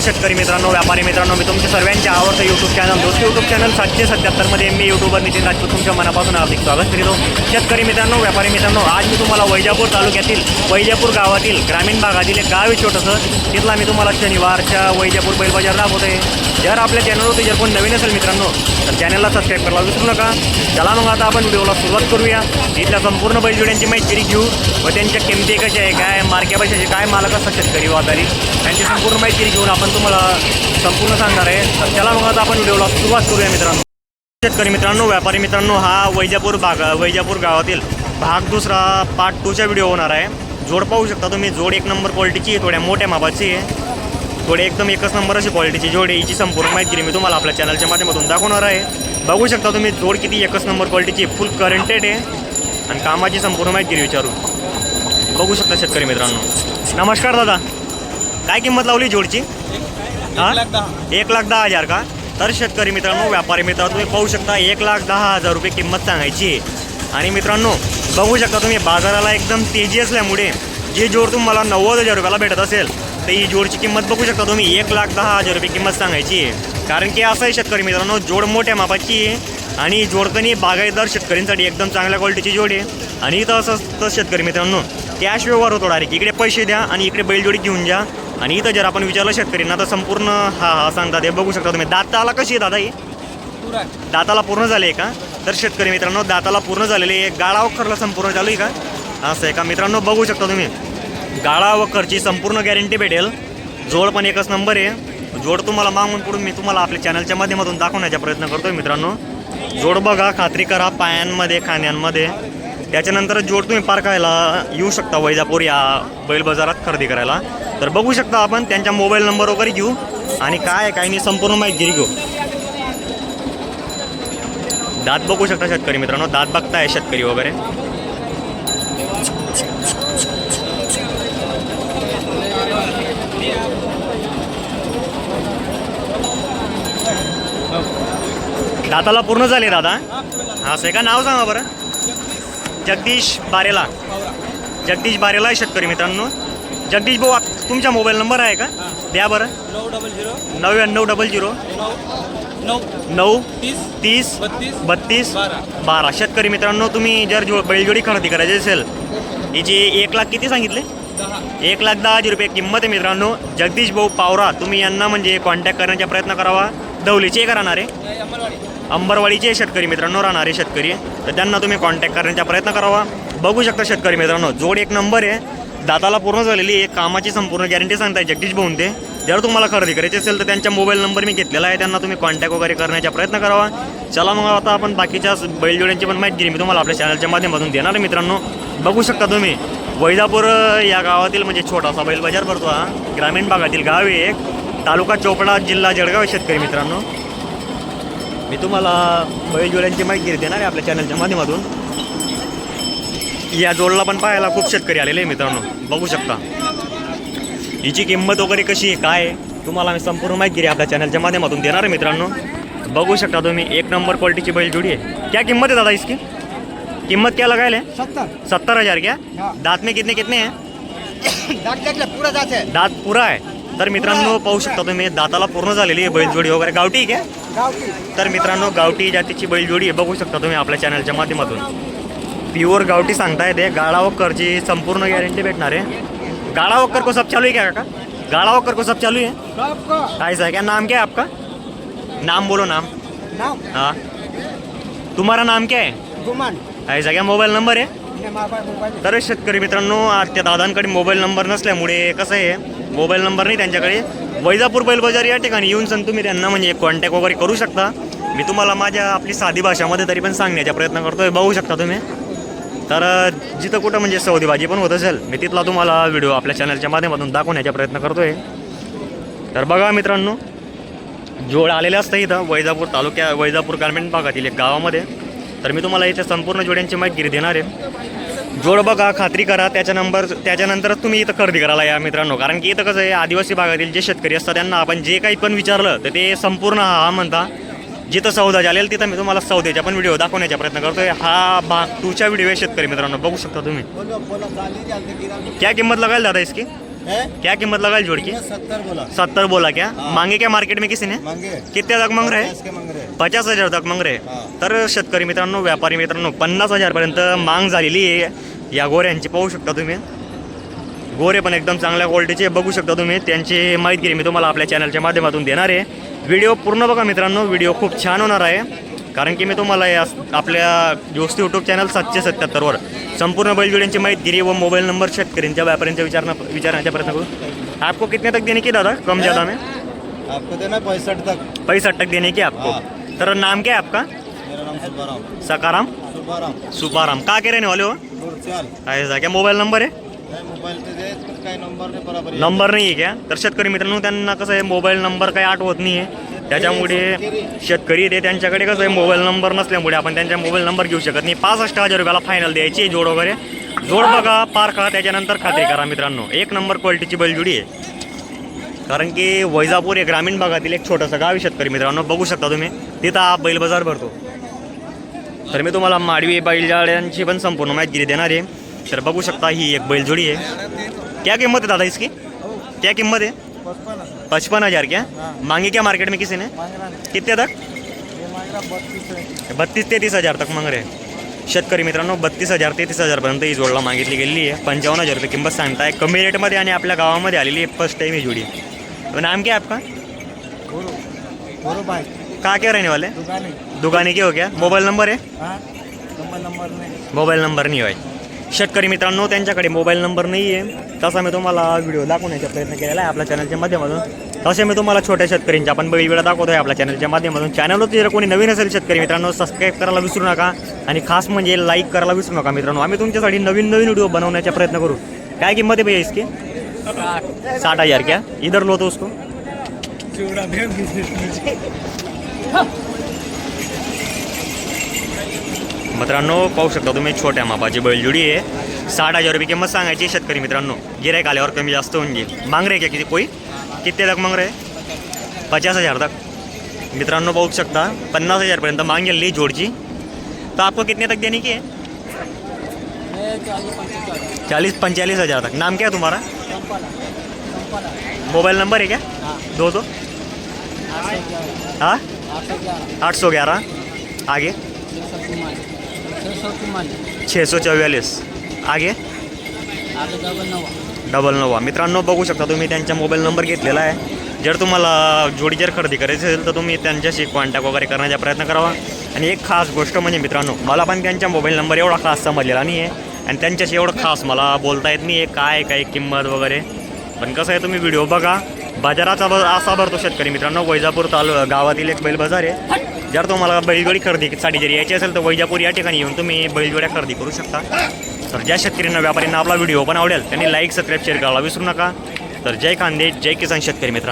शेतकरी मित्रांनो व्यापारी मित्रांनो मी तुमच्या सर्वांचे आवडतं यूट्यूब चॅनल दोस्त यूट्यूब चॅनल सातशे सत्याहत्तरमध्ये मी यूट्यूबर नितीन राजपूत तुमच्या मनापासून हार्दिक स्वागत करीतो. शेतकरी मित्रांनो व्यापारी मित्रांनो आज मी तुम्हाला वैजापूर तालुक्यातील वैजापूर गावातील ग्रामीण भागातील एक गाव आहे छोटंसं. तिथला मी तुम्हाला शनिवारच्या वैजापूर बैल बाजार दाखवत आहे जर आपल्या चॅनलवरती जर कोण नवीन असेल मित्रांनो तर चॅनलला सबस्क्राईब करायला विसरू नका. चला मग आता आपण व्हिडिओला सुरुवात करूया. इथल्या संपूर्ण बैलजोड्यांची माहिती घेऊ व त्यांच्या किमती कशा आहे काय मार्क्या पैशाचे काय मालक असतात शेतकरी वादारी त्यांची संपूर्ण माहिती घेऊन आपण तुम्हाला संपूर्ण सांगणार आहे. त्याला मग आता आपण व्हिडिओला सुरुवात करूया मित्रांनो. शेतकरी मित्रांनो व्यापारी मित्रांनो हा वैजापूर भाग वैजापूर गावातील भाग दुसरा पार्ट टूचा व्हिडिओ होणार आहे. जोड पाहू शकता तुम्ही जोड एक नंबर क्वालिटीची आहे थोड्या मोठ्या मापाची. आहे थोडे एकदम एकच नंबर अशी क्वालिटीची जोड याची संपूर्ण माहिती मी तुम्हाला आपल्या चॅनलच्या माध्यमातून दाखवणार आहे. बघू शकता तुम्ही जोड किती एकच नंबर क्वालिटीची फुल करंटेड आहे. आणि कामाची संपूर्ण माहिती विचारू बघू शकता शेतकरी मित्रांनो. नमस्कार दादा. काय किंमत लावली जोडची? हा? एक लाख दहा हजार का? तर शेतकरी मित्रांनो व्यापारी मित्र तुम्ही पाहू शकता एक लाख दहा हजार रुपये किंमत सांगायची. आहे आणि मित्रांनो बघू शकता तुम्ही बाजाराला एकदम तेजी असल्यामुळे जे जोड तुम्हाला नव्वद हजार रुपयाला भेटत असेल तर ही जोडची किंमत बघू शकता तुम्ही एक लाख दहा हजार रुपये किंमत सांगायची. आहे कारण की असं आहे शेतकरी मित्रांनो जोड मोठ्या मापाची आहे आणि जोडकणी बागायतदार शेतकऱ्यांसाठी एकदम चांगल्या क्वालिटीची जोड आहे. आणि इथं असं असतं शेतकरी मित्रांनो कॅश व्यवहार होतो डायरेक्ट इकडे पैसे द्या आणि इकडे बैलजोडी घेऊन जा. आणि इथं जर आपण विचारलं शेतकऱ्यांना तर संपूर्ण हा हा सांगतात हे बघू शकता तुम्ही दाताला कशी आहे दादा ही? दाताला पूर्ण झाले आहे का? तर शेतकरी मित्रांनो दाताला पूर्ण झालेले आहे. गाळा वखरला संपूर्ण चालू आहे का? असं आहे का? मित्रांनो बघू शकता तुम्ही. गाळा वखरची संपूर्ण गॅरंटी भेटेल. जोड पण एकच नंबर आहे. जोड तुम्हाला मागून पुढून मी तुम्हाला आपल्या चॅनलच्या माध्यमातून दाखवण्याचा प्रयत्न करतोय मित्रांनो. जोड बघा खात्री करा पायांमध्ये खाण्यांमध्ये त्याच्यानंतर जोड तुम्ही पारखायला येऊ शकता वैजापूर या बैल बाजारात खरेदी करायला. तर बघू शकता आपण त्यांच्या मोबाईल नंबर वगैरे घेऊ. आणि काय आहे काय नाही संपूर्ण माहिती घेऊ. दात बघू शकता शेतकरी मित्रांनो दात बघताय शेतकरी वगैरे. दाताला पूर्ण झाले दादा. असं आहे का? नाव सांगा बरं. जगदीश बारेला. जगदीश बारेला आहे शेतकरी मित्रांनो. जगदीश भाऊ आप- तुमचा मोबाईल नंबर आहे का? द्या बरं. नऊ डबल झिरो. नव्याण्णव डबल झिरो. नऊ तीस तीस बत्तीस बत्तीस बारा. शेतकरी मित्रांनो तुम्ही जर जो बैलजोडी खरेदी करायची असेल हिची एक लाख किती सांगितले? एक लाख दहा हजार रुपये किंमत आहे मित्रांनो. जगदीश भाऊ पावरा तुम्ही यांना म्हणजे कॉन्टॅक्ट करण्याचा प्रयत्न करावा. दौलीचे का राहणारे? अंबरवाडीचे शेतकरी मित्रांनो राहणारे शेतकरी. तर त्यांना तुम्ही कॉन्टॅक्ट करण्याचा प्रयत्न करावा. बघू शकता शेतकरी मित्रांनो जोड एक नंबर आहे. दाताला पूर्ण झालेली एक कामाची संपूर्ण गॅरंटी सांगताय जगदीश भाऊन ते जर तुम्हाला खरेदी करायची असेल तर त्यांचा मोबाईल नंबर मी घेतलेला आहे. त्यांना तुम्ही कॉन्टॅक्ट वगैरे करण्याचा प्रयत्न करावा. चला मग आता आपण बाकीच्या बैलजोड्यांची पण माहिती मी तुम्हाला आपल्या चॅनलच्या माध्यमातून देणार आहे मित्रांनो. बघू शकता तुम्ही वैजापूर या गावातील म्हणजे छोटासा बैल बाजार भरतो हा. ग्रामीण भागातील गाव आहे एक. तालुका चोपडा जिल्हा जळगाव शेतकरी मित्रांनो. मी तुम्हाला बैलजोड्यांची माहिती देणार आहे आपल्या चॅनलच्या माध्यमातून. या जोडला पण पाहायला खूप शेतकरी आलेले आहे मित्रांनो. बघू शकता. हिची किंमत वगैरे कशी आहे काय आहे तुम्हाला मी संपूर्ण माहिती आहे आपल्या चॅनलच्या माध्यमातून देणार आहे मित्रांनो. बघू शकता तुम्ही एक नंबर क्वालिटीची बैलजोडी आहे. क्या किंमत है दादा इसकी? कीमत क्या लगाए सत्तर. सत्तर हजार क्या। दांत में कितने कितने हैं? पुरा आहे दात पुरा आहे. तर मित्रांनो पाहू शकता तुम्ही दाताला पूर्ण झालेली आहे बैलजोडी वगैरे. गावठी आहे तर मित्रांनो गावठी जातीची बैलजोडी आहे. बघू शकता तुम्ही आपल्या चॅनलच्या माध्यमातून. प्युअर गावठी सांगता येते गाळा वक्करची संपूर्ण गॅरंटी भेटणार आहे. गाड़ा वक्कर को सब चालू है क्या काका? गाड़ा वक्कर को सब चालू है सबको ऐसा है क्या नाम क्या है आपका? नाम बोलो नाम. नाव हाँ. तुम्हारा नाम क्या है गुमान. ऐसा क्या मोबाईल नंबर आहे? तर शेतकरी मित्रांनो आज त्या दादांकडे मोबाईल नंबर नसल्यामुळे कसं आहे मोबाईल नंबर नाही त्यांच्याकडे. वैजापूर बैल बाजार या ठिकाणी येऊन सण तुम्ही त्यांना म्हणजे कॉन्टॅक्ट वगैरे करू शकता. मी तुम्हाला माझ्या आपली साधी भाषामध्ये तरी पण सांगण्याचा प्रयत्न करतोय. बघू शकता तुम्ही. तर जिथं कुठं म्हणजे सौदी भाजी पण होत असेल मी तिथला तुम्हाला व्हिडिओ आपल्या चॅनलच्या माध्यमातून दाखवण्याचा प्रयत्न करतोय. तर बघा मित्रांनो जोड आलेले असतं इथं वैजापूर तालुक्या वैजापूर गार्मेंट भागातील एक गावामध्ये. तर मी तुम्हाला इथे संपूर्ण जोड्यांची माहिती देणार आहे. जोड बघा खात्री करा त्याच्या नंबर त्याच्यानंतरच तुम्ही इथं खरेदी करायला या मित्रांनो. कारण की इथं कसं आहे आदिवासी भागातील जे शेतकरी असतात त्यांना आपण जे काही पण विचारलं तर ते संपूर्ण हा हा म्हणता. जिथं सौदा झालेल तिथं मी तुम्हाला सौद्याचा पण व्हिडिओ दाखवण्याचा प्रयत्न करतोय. हा भाग टूचा व्हिडिओ आहे शेतकरी मित्रांनो. बघू शकता तुम्ही. क्या किंमत लगाएल दादा इसकी? है? क्या कीमत लगा जोड़ की ये सत्तर बोला. सत्तर बोला क्या. मांगे क्या मार्केट में किसी ने? कितने तक मांग रहे? पचास हजार तक मांग रहे. हा. तर शेतकरी मित्रांनो व्यापारी मित्रांनो पन्नास हजारपर्यंत मांग झालेली आहे. या गोऱ्यांची पाहू शकता तुम्ही. गोरे पण एकदम चांगल्या क्वालिटीचे बघू शकता तुम्ही. त्यांची माहिती मी तुम्हाला आपल्या चॅनलच्या माध्यमातून देणार आहे. व्हिडिओ पूर्ण बघा मित्रांनो व्हिडिओ खूप छान होणार आहे. कारण की मी तुम्हाला या आपल्या दोस्त यूट्यूब चॅनल सातशे सत्याहत्तरवर संपूर्ण बैलजोड्यांची माहिती व मोबाईल नंबर शेतकऱ्यांच्या व्यापाऱ्यांच्या विचारणा विचारण्याचा प्रयत्न करू. आपको कितने तक देने की दादा? कम ज़्यादा में? आपको देना पैंसठ तक। पैंसठ तक देने की आपको. तर नाम क्या है आपका? मेरा नाम सुबाराम सकाराम? सुबाराम सुपाराम का के रहने वाले हो? ऐसा क्या मोबाईल नंबर आहे मोबाईल नंबर नाही आहे. क्या? तर शेतकरी मित्रांनो त्यांना कसं आहे मोबाईल नंबर काही आठवत नाही आहे. त्याच्यामुळे शेतकरी ते त्यांच्याकडे कसं आहे मोबाईल नंबर नसल्यामुळे आपण त्यांच्या मोबाईल नंबर घेऊ शकत नाही. पासष्ट हजार रुपयाला फायनल द्यायची जोड वगैरे. जोड बघा पार खा त्याच्यानंतर खाते करा मित्रांनो. एक नंबर क्वालिटीची बैलजोडी आहे. कारण की वैजापूर हे ग्रामीण भागातील एक छोटंसं गाव शेतकरी मित्रांनो. बघू शकता तुम्ही. तिथं हा बैल बाजार भरतो. तर मी तुम्हाला माडवी बैलजाड्यांची पण संपूर्ण माहिती देणार आहे. तर बघू शकता ही एक बैलजोडी आहे. क्या किंमत है दादा इसकी? क्या किंमत है? पचपन हजार क्या? मांगी क्या मार्केट में किसी ने? कितने तक? बत्तीस तेहतीस हजार तक मांग रहे शेतकरी मित्रांनो बत्तीस हजार तेहतीस हजारपर्यंत ही जोडला मागितली गेलेली आहे. पंचावन्न हजार रुपये किंमत सांगताय. कमी रेटमध्ये आणि आपल्या गावामध्ये आलेली आहे. फर्स्ट टाइम ही जोडी नाम क्या आपका? भाई. कहाँ क्या रहने वाले दुकान के हो क्या? मोबाईल नंबर आहे? हाँ? नंबर नंबर नाही. मोबाईल नंबर नाही होय. शेतकरी मित्रांनो त्यांच्याकडे मोबाईल नंबर नाही आहे तसा मी तुम्हाला व्हिडिओ दाखवण्याचा प्रयत्न केलेला आहे आपल्या चॅनलच्या माध्यमातून. तसे मी तुम्हाला छोट्या शेतकऱ्यांच्या आपण बेव्हिडिओ दाखवतो आहे आपल्या चॅनलच्या माध्यमातून. चॅनलवर जर कोणी नवीन असेल शेतकरी मित्रांनो सबस्क्राईब करायला विसरू नका आणि खास म्हणजे लाईक करायला विसरू नका मित्रांनो. आम्ही तुमच्यासाठी नवीन नवीन व्हिडिओ बनवण्याचा प्रयत्न करू. काय किंमत आहे भैया इसकी? साठ हजार क्या? इधर लो तो उसको मित्रांनो, पाहू शकता तुम्ही छोट्या मापाची बैलजोडी आहे. साठ हज़ार रुपये किंमत सांगायची शेतकरी मित्रांनो. गिरायक आल्यावर कमी जास्त होऊन जाईल. मांग रहे क्या किती कोई? किती तक मांग रहे पचास हज़ार तक. मित्रांनो, पाहू शकता पन्नास हजारपर्यंत गेली जोडची. तर आपको कितने तक देने की है चालीस पंचालीस हज़ार तक. नाम क्या है तुम्हारा? मोबाइल नंबर है क्या? दो दो हाँ? आठ सौ ग्यारह. आगे. छे सौ चौवालीस आगे? डबल नवा मित्रांनो बघू शकता तुम्ही त्यांचा मोबाईल नंबर घेतलेला आहे. जर तुम्हाला जोडी जर खरेदी करायची असेल तर तुम्ही त्यांच्याशी कॉन्टॅक्ट वगैरे करण्याचा प्रयत्न करावा. आणि एक खास गोष्ट म्हणजे मित्रांनो मला पण त्यांचा मोबाईल नंबर एवढा खास समजलेला नाही आहे आणि त्यांच्याशी एवढं खास मला बोलता येत नाही आहे काय काय किंमत वगैरे. पण कसं आहे तुम्ही व्हिडिओ बघा. बाजाराचा असा भरतो शेतकरी मित्रांनो. वैजापूर तालु गावातील एक बैल बाजार आहे. जर तुम्हाला बैलजोडी खरेदीसाठी जर यायची असेल तर वैजापूर या ठिकाणी येऊन तुम्ही बैलजोड्या खरेदी करू शकता. तर ज्या शेतकऱ्यांना व्यापाऱ्यांना आपला व्हिडिओ पण आवडेल त्यांनी लाईक सबस्क्राईब शेअर करायला विसरू नका. तर जय कांदे जय किसान शेतकरी मित्रांनो.